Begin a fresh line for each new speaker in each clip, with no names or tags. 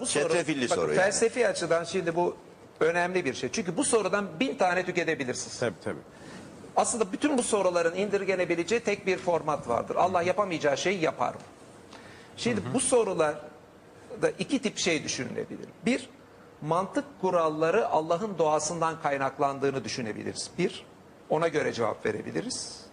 Bu
Çetrefilli
bakın,
soru yani.
Felsefi açıdan şimdi bu önemli bir şey. Çünkü bu sorudan bin tane tüketebilirsiniz.
Tabii tabii.
Aslında bütün bu soruların indirgenebileceği tek bir format vardır. Allah yapamayacağı şeyi yapar? Şimdi bu sorularda iki tip şey düşünülebilir. Bir, mantık kuralları Allah'ın doğasından kaynaklandığını düşünebiliriz. Bir, ona göre cevap verebiliriz.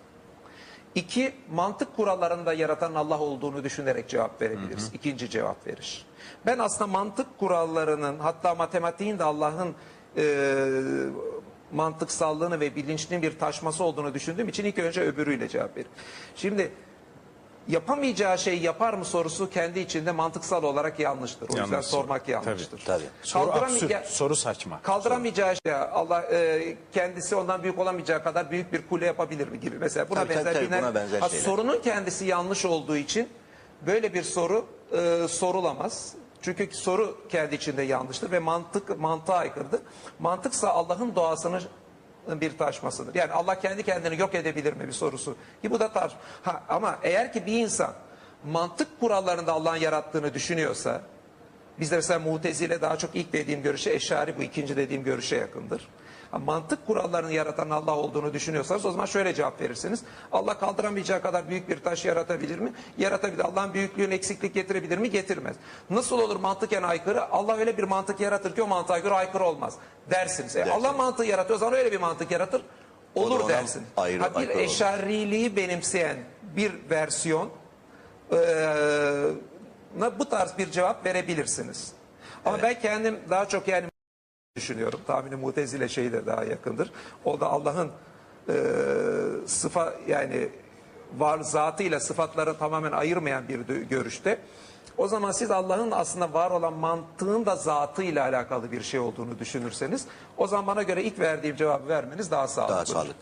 İki, mantık kurallarında yaratan Allah olduğunu düşünerek cevap verebiliriz. İkinci cevap verir. Ben aslında mantık kurallarının hatta matematiğin de Allah'ın e, mantıksallığını ve bilinçli bir taşması olduğunu düşündüğüm için ilk önce öbürüyle cevap veririm. Şimdi yapamayacağı şeyi yapar mı sorusu kendi içinde mantıksal olarak yanlıştır. O yüzden
Yanlış soru.
sormak yanlıştır.
Tabii.
Soru
Kaldıramayacağı-
absürt, soru saçma.
Kaldıramayacağı şey Allah e, kendisi ondan büyük olamayacağı kadar büyük bir kule yapabilir mi gibi mesela buna
Tabii, tabii,
benzer
tabii, buna benzer
Ha,
şeyler.
sorunun kendisi yanlış olduğu için böyle bir soru e, sorulamaz. Çünkü soru kendi içinde yanlıştır ve mantık mantığa aykırıdır. Mantıksa Allah'ın doğasını bir taşmasıdır. Yani Allah kendi kendini yok edebilir mi bir sorusu. Ki bu da tarz. Ha, ama eğer ki bir insan mantık kurallarında Allah'ın yarattığını düşünüyorsa Bizde mesela mutezile daha çok ilk dediğim görüşe eşari bu ikinci dediğim görüşe yakındır. Ha, mantık kurallarını yaratan Allah olduğunu düşünüyorsanız o zaman şöyle cevap verirsiniz. Allah kaldıramayacağı kadar büyük bir taş yaratabilir mi? Yaratabilir. Allah'ın büyüklüğüne eksiklik getirebilir mi? Getirmez. Nasıl olur mantıken aykırı? Allah öyle bir mantık yaratır ki o mantığa göre aykırı olmaz dersiniz. E, Allah mantığı yaratıyor o zaman öyle bir mantık yaratır. Olur
ona
dersin.
ayrı-
ha, bir eşariliği benimseyen bir versiyon eee, na bu tarz bir cevap verebilirsiniz. Ama ben kendim daha çok yani düşünüyorum. Tahminim Mutezile şeyi de daha yakındır. O da Allah'ın eee sıfa yani var zatıyla sıfatları tamamen ayırmayan bir görüşte. O zaman siz Allah'ın aslında var olan mantığın da zatıyla alakalı bir şey olduğunu düşünürseniz o zaman bana göre ilk verdiğim cevabı vermeniz daha sağlıklı.
Daha sağlıklı.